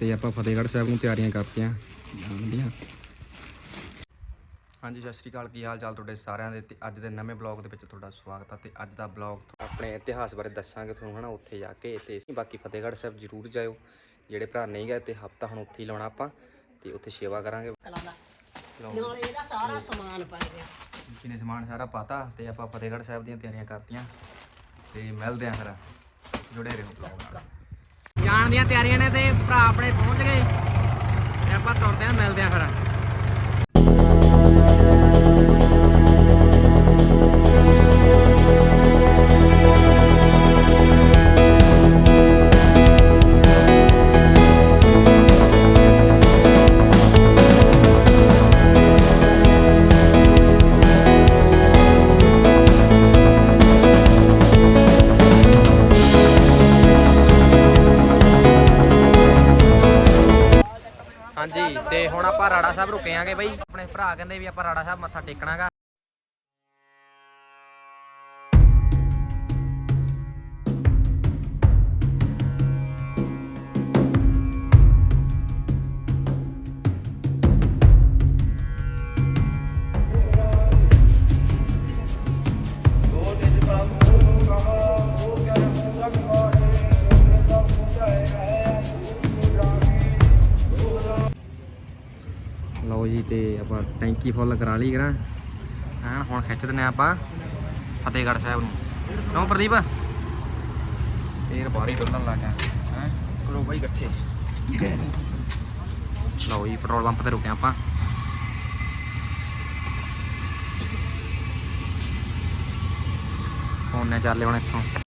ਤੇ ਆਪਾਂ ਫਤਿਹਗੜ੍ਹ ਸਾਹਿਬ ਨੂੰ ਤਿਆਰੀਆਂ ਕਰਤੀਆਂ। ਜਾਣ ਦੀਆਂ ਹਾਂਜੀ ਸਤਿ ਸ਼੍ਰੀ ਅਕਾਲ। ਕੀ ਹਾਲ ਚਾਲ ਤੁਹਾਡੇ ਸਾਰਿਆਂ ਦੇ? ਤੇ ਅੱਜ ਦੇ ਨਵੇਂ ਬਲੌਗ ਦੇ ਵਿੱਚ ਤੁਹਾਡਾ ਸਵਾਗਤ ਹੈ ਤੇ ਅੱਜ ਦਾ ਬਲੌਗ ਆਪਣੇ ਇਤਿਹਾਸ ਬਾਰੇ ਦੱਸਾਂਗੇ ਤੁਹਾਨੂੰ ਹਨਾ ਉੱਥੇ ਜਾ ਕੇ। ਤੇ ਬਾਕੀ ਫਤਿਹਗੜ੍ਹ ਸਾਹਿਬ ਜ਼ਰੂਰ ਜਾਇਓ। ਜਿਹੜੇ ਭਰਾ ਨਹੀਂ ਗਏ ਤੇ ਹਫਤਾ ਹੁਣ ਉੱਥੇ ਹੀ ਲਾਉਣਾ ਆਪਾਂ। ਤੇ ਉੱਥੇ ਸੇਵਾ ਕਰਾਂਗੇ। ਨਾਲ ਇਹਦਾ ਸਾਰਾ ਸਮਾਨ ਪੈ ਗਿਆ। ਕਿਨੇ ਸਮਾਨ ਸਾਰਾ ਪਾਤਾ ਤੇ ਆਪਾਂ ਫਤਿਹਗੜ੍ਹ ਸਾਹਿਬ ਦੀਆਂ ਤਿਆਰੀਆਂ ਕਰਤੀਆਂ। ਤੇ ਮਿਲਦੇ ਆਂ ਫਿਰ। ਜੁੜੇ ਰਹੋ ਬਲੌਗ ਨਾਲ। ਜਾਣ ਦੀਆਂ ਤਿਆਰੀਆਂ ਨੇ ਤੇ ਭਰਾ ਆਪਣੇ ਪਹੁੰਚ ਗਏ। ਤੇ ਆਪਾਂ ਤੁਰਦੇ ਆਂ ਮਿਲਦੇ ਆਂ ਫਿਰ। ਰਾੜਾ ਸਾਹਿਬ ਰੁਕੇ ਆਂਗੇ ਬਈ। ਆਪਣੇ ਭਰਾ ਕਹਿੰਦੇ ਵੀ ਆਪਾਂ ਰਾੜਾ ਸਾਹਿਬ ਮੱਥਾ ਟੇਕਣਾਗਾ। ਟੈਂਕੀ ਫੁੱਲ ਕਰਾ ਲਈ ਕਰਾਂ। ਹਾਂ, ਹੁਣ ਖਿੱਚ ਦਿੰਨੇ ਆਪਾਂ ਫਤਿਹਗੜ੍ਹ ਸਾਹਿਬ ਨੂੰ। ਕਿਉਂ ਪ੍ਰਦੀਪ? ਤੇਰ ਬਾਰੀ ਡੁੱਲਣ ਲੱਗ ਗਿਆ। ਹੈ, ਕਰੋ ਬਾਈ ਇਕੱਠੇ। ਲਓ ਜੀ, ਪੈਟਰੋਲ ਪੰਪ ਤੇ ਰੁਕੇ ਆਪਾਂ। ਫੋਨ ਨੇ ਚੱਲੇ ਹੁਣ ਇੱਥੋਂ।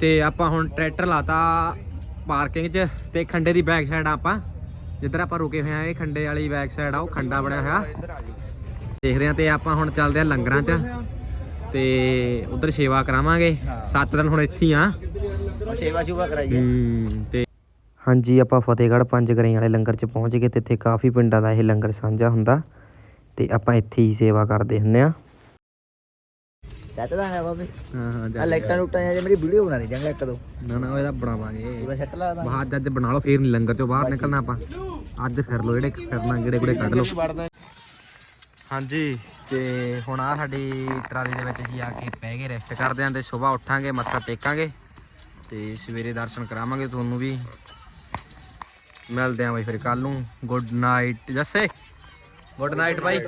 ਤੇ ਆਪਾਂ ਹੁਣ ਟਰੈਕਟਰ ਲਾਤਾ ਪਾਰਕਿੰਗ 'ਚ ਤੇ ਖੰਡੇ ਦੀ ਬੈਕ ਸਾਈਡ ਆਪਾਂ। ਜਿੱਧਰ ਆਪਾਂ ਰੁਕੇ ਹੋਏ ਆ ਇਹ ਖੰਡੇ ਵਾਲੀ ਬੈਕ ਸਾਈਡ ਆ ਉਹ ਖੰਡਾ ਬਣਿਆ ਹੋਇਆ। ਦੇਖਦੇ ਆ ਤੇ ਆਪਾਂ ਹੁਣ ਚੱਲਦੇ ਆ ਲੰਗਰਾਂ 'ਚ। ਤੇ ਉਧਰ ਸੇਵਾ ਕਰਾਵਾਂਗੇ। 7 ਦਿਨ ਹੁਣ ਇੱਥੇ ਹੀ ਆ। ਸੇਵਾ ਸ਼ੁਭਾ ਕਰਾਈਏ। ਤੇ ਹਾਂਜੀ ਆਪਾਂ ਫਤਿਹਗੜ੍ਹ ਪੰਜ ਗਰੇ ਵਾਲੇ ਲੰਗਰ 'ਚ ਪਹੁੰਚ ਗਏ ਤੇ ਇੱਥੇ ਕਾਫੀ ਪਿੰਡਾਂ ਦਾ ਇਹ ਲੰਗਰ ਸਾਂਝਾ ਹੁੰਦਾ। ਤੇ ਆਪਾਂ ਇੱਥੇ ਹੀ ਸੇਵਾ ਕਰਦੇ ਹੁੰਨੇ ਆ। ਚਾਹਤਾ ਹੈ ਬਾਬੇ। ਹਾਂ ਹਾਂ ਆ ਲਾਈਟਾਂ ਲੁੱਟਾਂ ਜਾਂ ਮੇਰੀ ਵੀਡੀਓ ਬਣਾ ਦੇ ਜਾਂਗਾ ਇੱਕ ਦੋ। ਨਾ ਨਾ ਇਹਦਾ ਬਣਾਵਾਂਗੇ। ਪੂਰਾ ਸੈੱਟ ਲਾ ਦਾਂ ਬਾਅਦ ਅੱਜ ਬਣਾ ਲਓ ਫੇਰ ਨਹੀਂ ਲੰਗਰ ਚੋਂ ਬਾਹਰ ਨਿਕਲਣਾ ਆਪਾਂ। ਅੱਜ ਫਿਰ ਲਓ ਜਿਹੜੇ ਫਿਰਨਾ ਜਿਹੜੇ ਗੁੜੇ ਕੱਢ ਲਓ। ਹਾਂਜੀ ਤੇ ਹੁਣ ਆ ਸਾਡੀ ਟਰਾਲੀ ਦੇ ਵਿੱਚ ਅਸੀਂ ਆ ਕੇ ਪੈ ਗਏ ਰੈਸਟ ਕਰਦੇ ਆਂ ਤੇ ਸਵੇਰ ਉੱਠਾਂਗੇ ਮੱਥਾ ਟੇਕਾਂਗੇ ਤੇ ਸਵੇਰੇ ਦਰਸ਼ਨ ਕਰਾਵਾਂਗੇ ਤੁਹਾਨੂੰ ਵੀ। ਮਿਲਦੇ ਆਂ ਬਈ ਫਿਰ ਕੱਲ ਨੂੰ। ਗੁੱਡ ਨਾਈਟ ਜੱਸੇ। ਗੁੱਡ ਨਾਈਟ ਬਾਈ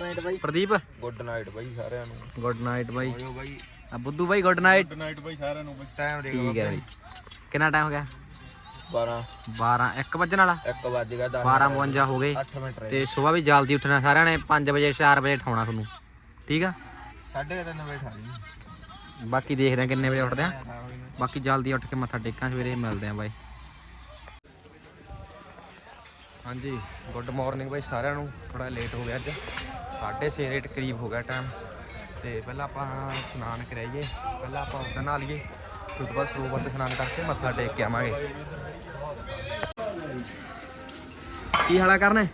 ਪ੍ਰਦੀਪ ਗੁੱਡ ਨਾਈਟ ਬਾਈ ਸਾਰਿਆਂ ਨੂੰ। ਗੁੱਡ ਨਾਈਟ ਬਾਈ ਆਇਓ ਬਾਈ। ਆ ਬੁੱਧੂ ਬਾਈ good night good night bye ਸਾਰਿਆਂ ਨੂੰ ਟਾਈਮ ਦੇ ਠੀਕ ਹੈ ਬਾਈ। ਕਿੰਨਾ ਟਾਈਮ ਹੋ ਗਿਆ? 12 12 1 ਵਜਣ ਵਾਲਾ? 1 ਵੱਜ ਗਿਆ 10 12 52 ਹੋ ਗਏ। 8 ਮਿੰਟ ਰਹੇ ਤੇ ਸਵੇਰ ਵੀ ਜਲਦੀ ਉੱਠਣਾ। ਸਾਰਿਆਂ ਨੇ 5 ਵਜੇ 4 ਵਜੇ ਉਠਾਉਣਾ ਤੁਹਾਨੂੰ। ਠੀਕ ਆ? ਸਾਢੇ ਕੁ ਤਿੰਨ ਵਜੇ ਠਾ ਲਈ। ਬਾਕੀ ਦੇਖਦੇ ਆ ਕਿੰਨੇ ਵਜੇ ਉੱਠਦੇ ਆ ਬਾਕੀ ਜਲਦੀ ਉੱਠ ਕੇ ਮੱਥਾ ਟੇਕਾਂ ਸਵੇਰੇ ਮਿਲਦੇ ਆ ਬਾਈ। ਹਾਂਜੀ ਗੁੱਡ ਮਾਰਨਿੰਗ ਬਾਈ ਸਾਰਿਆਂ ਨੂੰ। ਥੋੜਾ ਲੇਟ ਹੋ ਗਿਆ ਅੱਜ। 6:30 ਰੇਟ ਕਰੀਬ ਹੋ ਗਿਆ ਟਾਈਮ ਤੇ ਪਹਿਲਾਂ ਆਪਾਂ ਇਸ਼ਨਾਨ ਕਰਾਈਏ। ਪਹਿਲਾਂ ਆਪਾਂ ਉੱਦਾਂ ਨਹਾ ਲਈਏ ਉਸ ਤੋਂ ਬਾਅਦ ਸਰੋਵਰ ਤੇ ਇਸ਼ਨਾਨ ਕਰਕੇ ਮੱਥਾ ਟੇਕ ਕੇ ਆਵਾਂਗੇ। ਕੀ ਹਾਲਾ ਕਰਨੇ?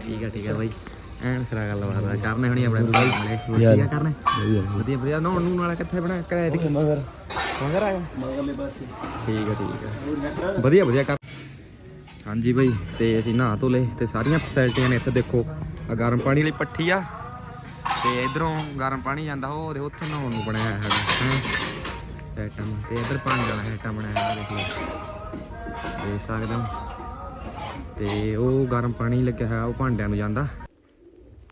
ਠੀਕ ਹੈ ਠੀਕ ਹੈ ਬਾਈ। ਐਨ ਸਿਰਾ ਗੱਲ ਬਾਤ ਕਰਨੇ ਹੋਣੀ ਆਪਣੇ ਬਾਈ ਵਧੀਆ। ਕਰਨੇ? ਵਧੀਆ ਵਧੀਆ ਨਾ ਨੂੰ ਨਾਲ ਕਿੱਥੇ ਬਣਾ ਕਰਾਇਆ ਦੇਖੀ ਮਗਰ। ਮਗਰ ਆਇਆ? ਮਗਰਲੇ ਪਾਸੇ। ਠੀਕ ਹੈ ਠੀਕ ਹੈ ਵਧੀਆ ਵਧੀਆ। ਹਾਂਜੀ ਬਾਈ, ਤੇ ਅਸੀਂ ਨਹਾ ਧੋ ਲਏ ਤੇ ਸਾਰੀਆਂ ਫੈਸਿਲਿਟੀਆਂ ਨੇ ਇੱਥੇ ਦੇਖੋ। ਆ ਗਰਮ ਪਾਣੀ ਲਈ ਪੱਠੀ ਆ, ਤੇ ਇਧਰੋਂ ਗਰਮ ਪਾਣੀ ਜਾਂਦਾ ਉਹ ਉਹਦੇ ਉੱਥੇ ਨਹਾਉਣ ਨੂੰ ਬਣਿਆ ਹੋਇਆ ਹੈਗਾ ਸੈਟਮ ਤੇ ਇਧਰ ਪਾਣੀ ਵਾਲਾ ਸੈਟਮ ਬਣਿਆ ਹੋਇਆ, ਦੇਖ। ਲਓ ਦੇਖ ਸਕਦੇ ਹੋ। ਤੇ ਉਹ ਗਰਮ ਪਾਣੀ ਲੱਗਿਆ ਹੋਇਆ, ਉਹ ਭਾਂਡਿਆਂ ਨੂੰ ਜਾਂਦਾ।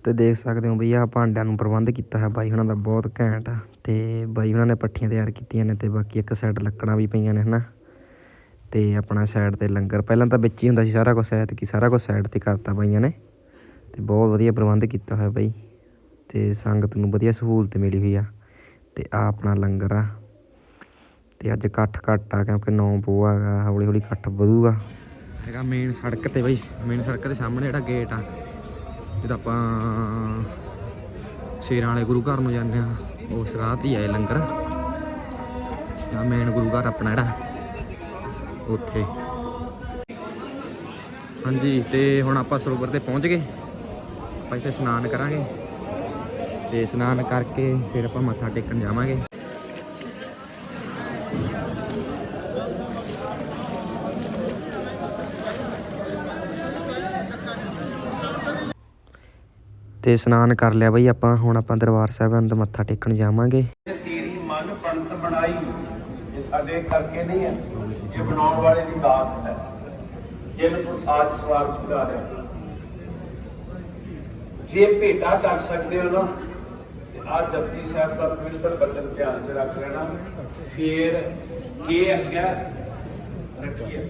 ਤੇ ਦੇਖ ਸਕਦੇ ਹੋ ਬਈ ਆ ਭਾਂਡਿਆਂ ਨੂੰ ਪ੍ਰਬੰਧ ਕੀਤਾ ਹੈ ਬਾਈ ਉਹਨਾਂ ਦਾ, ਬਹੁਤ ਘੈਂਟ ਆ। ਤੇ ਬਾਈ ਉਹਨਾਂ ਨੇ ਪੱਠੀਆਂ ਤਿਆਰ ਕੀਤੀਆਂ ਨੇ, ਤੇ ਬਾਕੀ ਇੱਕ ਸਾਈਡ ਲੱਕੜਾਂ ਵੀ ਪਈਆਂ ਨੇ, ਹਨਾ। ਅਤੇ ਆਪਣਾ ਸਾਈਡ ਤੇ ਲੰਗਰ, ਪਹਿਲਾਂ ਤਾਂ ਵਿੱਚ ਹੀ ਹੁੰਦਾ ਸੀ ਸਾਰਾ ਕੁਛ, ਐਤਕੀ ਸਾਰਾ ਕੁਛ ਸਾਈਡ ਤੇ ਕਰਤਾ ਬਾਈਆਂ ਨੇ। ਅਤੇ ਬਹੁਤ ਵਧੀਆ ਪ੍ਰਬੰਧ ਕੀਤਾ ਹੋਇਆ ਬਾਈ। ਅਤੇ ਸੰਗਤ ਨੂੰ ਵਧੀਆ ਸਹੂਲਤ ਮਿਲੀ ਹੋਈ ਆ ਅਤੇ ਆਹ ਆਪਣਾ ਲੰਗਰ ਆ। ਅਤੇ ਅੱਜ ਇਕੱਠ ਘੱਟ ਆ, ਕਿਉਂਕਿ ਨੌ ਪੋਹ ਹੈਗਾ ਹੌਲੀ ਹੌਲੀ ਇਕੱਠ ਵਧੂਗਾ। ਹੈਗਾ ਮੇਨ ਸੜਕ ਤੇ ਬਈ ਮੇਨ ਸੜਕ ਦੇ ਸਾਹਮਣੇ ਜਿਹੜਾ ਗੇਟ ਆ। ਜਦੋਂ ਆਪਾਂ ਸ਼ੇਰਾਂ ਵਾਲੇ ਗੁਰੂ ਘਰ ਨੂੰ ਜਾਂਦੇ ਆ। ਉਸ ਰਾਹ ਤੇ ਹੀ ਆਏ ਲੰਗਰ। ਆ ਮੇਨ ਗੁਰੂ ਘਰ ਆਪਣਾ ਜਿਹੜਾ। ਉੱਥੇ। ਹਾਂਜੀ, ਤੇ ਹੁਣ ਆਪਾਂ ਸਰੋਵਰ ਤੇ ਪਹੁੰਚ ਗਏ। ਆਪਾਂ ਇੱਥੇ ਇਸ਼ਨਾਨ ਕਰਾਂਗੇ। ਤੇ ਇਸ਼ਨਾਨ ਕਰਕੇ ਫਿਰ ਆਪਾਂ ਮੱਥਾ ਟੇਕਣ ਜਾਵਾਂਗੇ। ਤੇ ਇਸ਼ਨਾਨ ਕਰ ਲਿਆ ਬਈ ਆਪਾਂ। ਹੁਣ ਆਪਾਂ ਦਰਬਾਰ ਸਾਹਿਬ ਅੰਦਰ ਮੱਥਾ ਟੇਕਣ ਜਾਵਾਂਗੇ। ਤੇਰੀ ਮਨ ਪੰਤ ਬਣਾਈ। ਇਹ ਸਾਡੇ ਕਰਕੇ ਨਹੀਂ ਹੈ। ਇਹ ਬਣਾਉਣ ਵਾਲੇ ਦੀ ਦਾਤ ਹੈ। ਜਿਨ ਤੋਂ ਸਾਜ ਸਵਾਰ ਸੁਧਾਰਿਆ ਜੇ ਭੇਟਾ ਕਰ ਸਕਦੇ ਹੋ ਨਾ, ਤੇ ਆ ਜਪਜੀ ਸਾਹਿਬ ਦਾ ਪਵਿੱਤਰ ਬਚਨ ਧਿਆਨ ਚ ਰੱਖ ਲੈਣਾ। ਫੇਰ ਕੀ ਅੱਗੇ ਰੱਖੀਏ।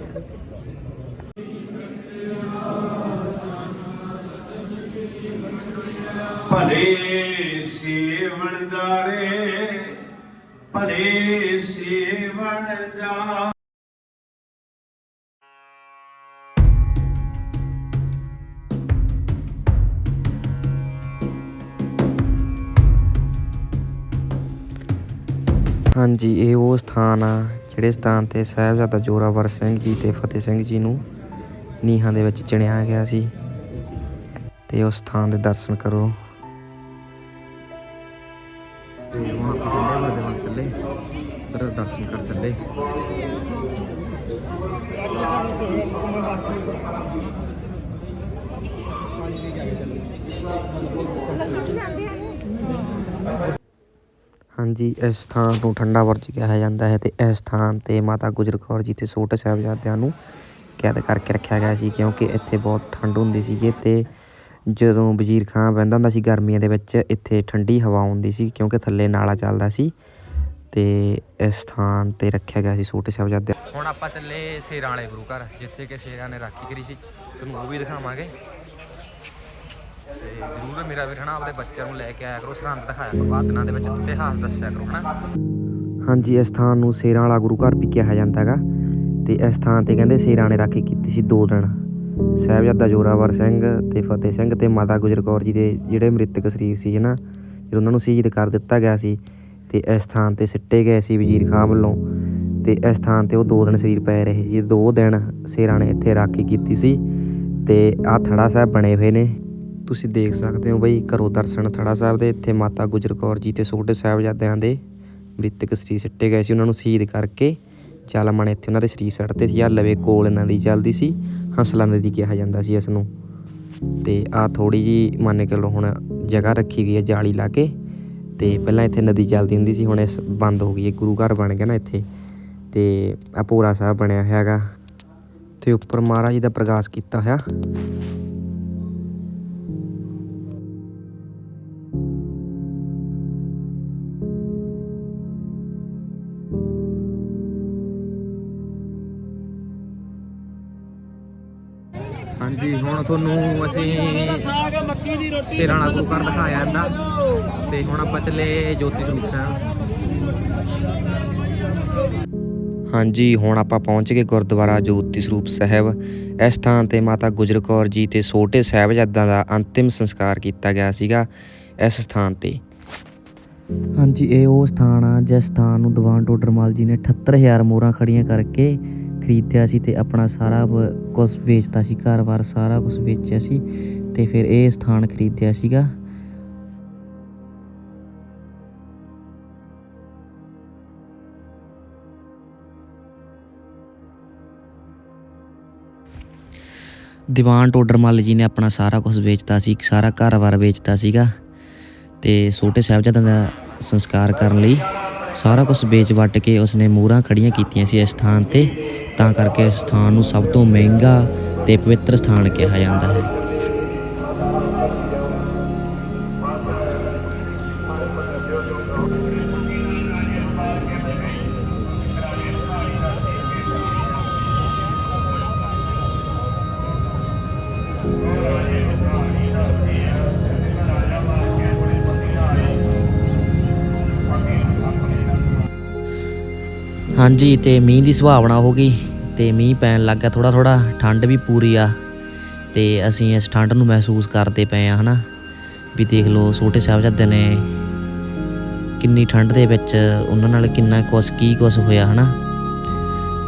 ਭਲੇ ਸੇਵਣਦਾਰੇ ਭਲੇ ਸੇਵਣ ਹਾਂਜੀ, ਇਹ ਉਹ ਸਥਾਨ ਆ ਜਿਹੜੇ ਸਥਾਨ ਤੇ ਸਾਹਿਬਜ਼ਾਦਾ ਜੋਰਾਵਰ ਸਿੰਘ ਜੀ ਤੇ ਫਤਿਹ ਸਿੰਘ ਜੀ ਨੂੰ ਨੀਹਾਂ ਦੇ ਵਿੱਚ ਚਿਣਿਆ ਗਿਆ ਸੀ ਤੇ ਉਸ ਸਥਾਨ ਦੇ ਦਰਸ਼ਨ ਕਰੋ। ਤੇ ਹੁਣ ਆਪਾਂ ਚੱਲੇ ਚੱਲੇ ਦਰਸ਼ਨ ਕਰ ਚੱਲੇ। ਹਾਂਜੀ, ਇਸ ਸਥਾਨ ਨੂੰ ਠੰਡਾ ਬੁਰਜ ਕਿਹਾ ਜਾਂਦਾ ਹੈ ਅਤੇ ਇਸ ਸਥਾਨ ਤੇ ਮਾਤਾ ਗੁਜਰ ਕੌਰ ਜੀ ਤੇ ਛੋਟੇ ਸਾਹਿਬਜ਼ਾਦਿਆਂ ਨੂੰ ਕੈਦ ਕਰਕੇ ਰੱਖਿਆ ਗਿਆ ਸੀ ਕਿਉਂਕਿ ਇੱਥੇ ਬਹੁਤ ਠੰਡ ਹੁੰਦੀ ਸੀਗੀ ਅਤੇ ਜਦੋਂ ਵਜ਼ੀਰ ਖਾਂ ਬਹਿੰਦਾ ਹੁੰਦਾ ਸੀ ਗਰਮੀਆਂ ਦੇ ਵਿੱਚ, ਇੱਥੇ ਠੰਡੀ ਹਵਾ ਆਉਂਦੀ ਸੀ ਕਿਉਂਕਿ ਥੱਲੇ ਨਾਲਾ ਚੱਲਦਾ ਸੀ ਅਤੇ ਇਸ ਸਥਾਨ ਤੇ ਰੱਖਿਆ ਗਿਆ ਸੀ ਛੋਟੇ ਸਾਹਿਬਜ਼ਾਦੇ ਹੁਣ ਆਪਾਂ ਚੱਲੇ ਸ਼ੇਰਾਂ ਵਾਲੇ ਗੁਰੂ ਘਰ, ਜਿੱਥੇ ਕਿ ਸ਼ੇਰਾਂ ਨੇ ਰਾਖੀ ਕਰੀ ਸੀ। ਤੁਹਾਨੂੰ ਉਹ ਵੀ ਦਿਖਾਵਾਂਗੇ। ਤੇ ਜ਼ਰੂਰ ਮੇਰਾ ਵੀਰ ਹਨਾ, ਆਪਦੇ ਬੱਚਿਆਂ ਨੂੰ ਲੈ ਕੇ ਆਇਆ ਕਰੋ, ਸਰਹੰਦ ਦਿਖਾਇਆ ਕਰੋ ਆਹ ਦਿਨਾਂ ਦੇ ਵਿੱਚ ਇਤਿਹਾਸ ਦੱਸਿਆ ਕਰੋ ਹਨਾ। ਹਾਂਜੀ, ਇਸ ਸਥਾਨ ਨੂੰ ਸ਼ੇਰਾਂ ਵਾਲਾ ਗੁਰੂ ਘਰ ਵੀ ਕਿਹਾ ਜਾਂਦਾ ਹੈਗਾ। ਤੇ ਇਸ ਸਥਾਨ ਤੇ ਕਹਿੰਦੇ ਸ਼ੇਰਾਂ ਨੇ ਰਾਖੀ ਕੀਤੀ ਸੀ ਦੋ ਦਿਨ। ਸਾਹਿਬਜ਼ਾਦਾ ਜੋਰਾਵਰ ਸਿੰਘ ਤੇ ਫਤਿਹ ਸਿੰਘ ਤੇ ਮਾਤਾ ਗੁਜਰ ਕੌਰ ਜੀ ਦੇ ਜਿਹੜੇ ਮ੍ਰਿਤਕ ਸਰੀਰ ਸੀ ਹਨਾ, ਜਦੋਂ ਉਹਨਾਂ ਨੂੰ ਸ਼ਹੀਦ ਕਰ ਦਿੱਤਾ ਗਿਆ ਸੀ, ਤੇ ਇਸ ਸਥਾਨ ਤੇ ਸਿੱਟੇ ਗਏ ਸੀ ਵਜ਼ੀਰ ਖਾਂ ਵੱਲੋਂ। ਤੇ ਇਸ ਸਥਾਨ ਤੇ ਉਹ ਦੋ ਦਿਨ ਸਰੀਰ ਪਏ ਰਹੇ ਸੀ, ਦੋ ਦਿਨ ਸ਼ੇਰਾਂ ਨੇ ਇੱਥੇ ਰਾਖੀ ਕੀਤੀ ਸੀ। ਤੇ ਆਹ ਥੜਾ ਸਾਹਿਬ ਬਣੇ ਹੋਏ ਨੇ। ਤੁਸੀਂ ਦੇਖ ਸਕਦੇ ਹੋ ਬਈ ਕਰੋ ਦਰਸ਼ਨ ਥੜਾ ਸਾਹਿਬ ਦੇ, ਇੱਥੇ ਮਾਤਾ ਗੁਜਰ ਕੌਰ ਜੀ ਤੇ ਛੋਟੇ ਸਾਹਿਬਜ਼ਾਦਿਆਂ ਦੇ ਮ੍ਰਿਤਕ ਸਰੀਰ ਸਿੱਟੇ ਗਏ ਸੀ, ਉਹਨਾਂ ਨੂੰ ਸ਼ਹੀਦ ਕਰਕੇ। ਚਾਲਮਣ ਇੱਥੇ ਉਹਨਾਂ ਦੇ ਸਰੀਰ ਸੜਤੇ ਸੀ ਆ ਲਵੇ ਕੋਲ ਇਹਨਾਂ ਦੀ ਚੱਲਦੀ ਸੀ, ਹੰਸਲਾ ਨਦੀ ਕਿਹਾ ਜਾਂਦਾ ਸੀ ਇਸ ਨੂੰ। ਤੇ ਆ ਥੋੜੀ ਜੀ ਮੰਨ ਕੇ ਲਓ ਹੁਣ ਜਗ੍ਹਾ ਰੱਖੀ ਗਈ ਹੈ ਜਾਲੀ ਲਾ ਕੇ, ਤੇ ਪਹਿਲਾਂ ਇੱਥੇ ਨਦੀ ਚੱਲਦੀ ਹੁੰਦੀ ਸੀ, ਹੁਣ ਇਸ ਬੰਦ ਹੋ ਗਈ ਹੈ, ਗੁਰੂ ਘਰ ਬਣ ਗਿਆ ਨਾ ਇੱਥੇ। ਤੇ ਆ ਭੋਰਾ ਸਾਹਿਬ ਬਣਿਆ ਹੋਇਆ ਹੈਗਾ ਤੇ ਉੱਪਰ ਮਹਾਰਾਜ ਜੀ ਦਾ ਪ੍ਰਕਾਸ਼ ਕੀਤਾ ਹੋਇਆ। ਹਾਂਜੀ, ਹੁਣ ਤੁਹਾਨੂੰ ਅਸੀਂ ਸ਼ੇਰਾਂ ਗੁਰੂ ਘਰ ਦਿਖਾਇਆ ਜਾਂਦਾ ਤੇ ਹੁਣ ਆਪਾਂ ਚੱਲੇ ਜੋਤੀ ਸਰੂਪ ਸਾਹਿਬ ਹਾਂਜੀ, ਹੁਣ ਆਪਾਂ ਪਹੁੰਚ ਗਏ ਗੁਰਦੁਆਰਾ ਜੋਤੀ ਸਰੂਪ ਸਾਹਿਬ। ਇਸ ਸਥਾਨ ਤੇ ਮਾਤਾ ਗੁਜਰ ਕੌਰ ਜੀ ਤੇ ਛੋਟੇ ਸਾਹਿਬਜ਼ਾਦਿਆਂ ਦਾ ਅੰਤਿਮ ਸੰਸਕਾਰ ਕੀਤਾ ਗਿਆ ਸੀਗਾ ਇਸ ਸਥਾਨ ਤੇ। ਹਾਂਜੀ, ਇਹ ਉਹ ਸਥਾਨ ਆ ਜਿਸ ਸਥਾਨ ਨੂੰ ਦੀਵਾਨ ਟੋਡਰਮਾਲ ਜੀ ਨੇ 78000 ਮੋਹਰਾਂ ਖੜੀਆਂ ਕਰਕੇ ਖਰੀਦਿਆ ਸੀ ਤੇ ਆਪਣਾ ਸਾਰਾ ਕੁਝ ਵੇਚਤਾ ਸੀ ਘਰ-ਬਾਰ ਸਾਰਾ ਕੁਝ ਵੇਚਿਆ ਸੀ ਤੇ ਫਿਰ ਇਹ ਸਥਾਨ ਖਰੀਦਿਆ ਸੀਗਾ। ਦੀਵਾਨ ਟੋਡਰਮਲ ਜੀ ਨੇ ਆਪਣਾ ਸਾਰਾ ਕੁਝ ਵੇਚਤਾ ਸੀ ਸਾਰਾ ਘਰ-ਬਾਰ ਵੇਚਤਾ ਸੀਗਾ ਤੇ ਛੋਟੇ ਸਾਹਿਬਜ਼ਾਦਿਆਂ ਦਾ ਸੰਸਕਾਰ ਕਰਨ ਲਈ ਸਾਰਾ ਕੁਝ ਵੇਚ ਵੱਟ ਕੇ ਉਸਨੇ ਮੂਹਰਾਂ ਖੜੀਆਂ ਕੀਤੀਆਂ ਸੀ ਇਸ ਸਥਾਨ ਤੇ। ਤਾਂ ਕਰਕੇ ਇਸ ਸਥਾਨ ਨੂੰ ਸਭ ਤੋਂ ਮਹਿੰਗਾ ਤੇ ਪਵਿੱਤਰ ਸਥਾਨ ਕਿਹਾ ਜਾਂਦਾ ਹੈ। ਹਾਂਜੀ, ਤੇ ਮੀਂਹ ਦੀ ਸੁਭਾਵਨਾ ਹੋ ਗਈ ਤੇ ਮੀਂਹ ਪੈਣ ਲੱਗ ਗਿਆ ਥੋੜਾ ਥੋੜਾ ਠੰਡ ਵੀ ਪੂਰੀ ਆ ਤੇ ਅਸੀਂ ਇਸ ਠੰਡ ਨੂੰ ਮਹਿਸੂਸ ਕਰਦੇ ਪਏ ਆ, ਹਨਾ? ਵੀ ਦੇਖ ਲਓ, ਛੋਟੇ ਸਾਹਿਬਜ਼ਾਦੇ ਨੇ ਕਿੰਨੀ ਠੰਡ ਦੇ ਵਿੱਚ ਉਹਨਾਂ ਨਾਲ ਕਿੰਨਾ ਕੁਛ, ਕੀ ਕੁਛ ਹੋਇਆ, ਹਨਾ?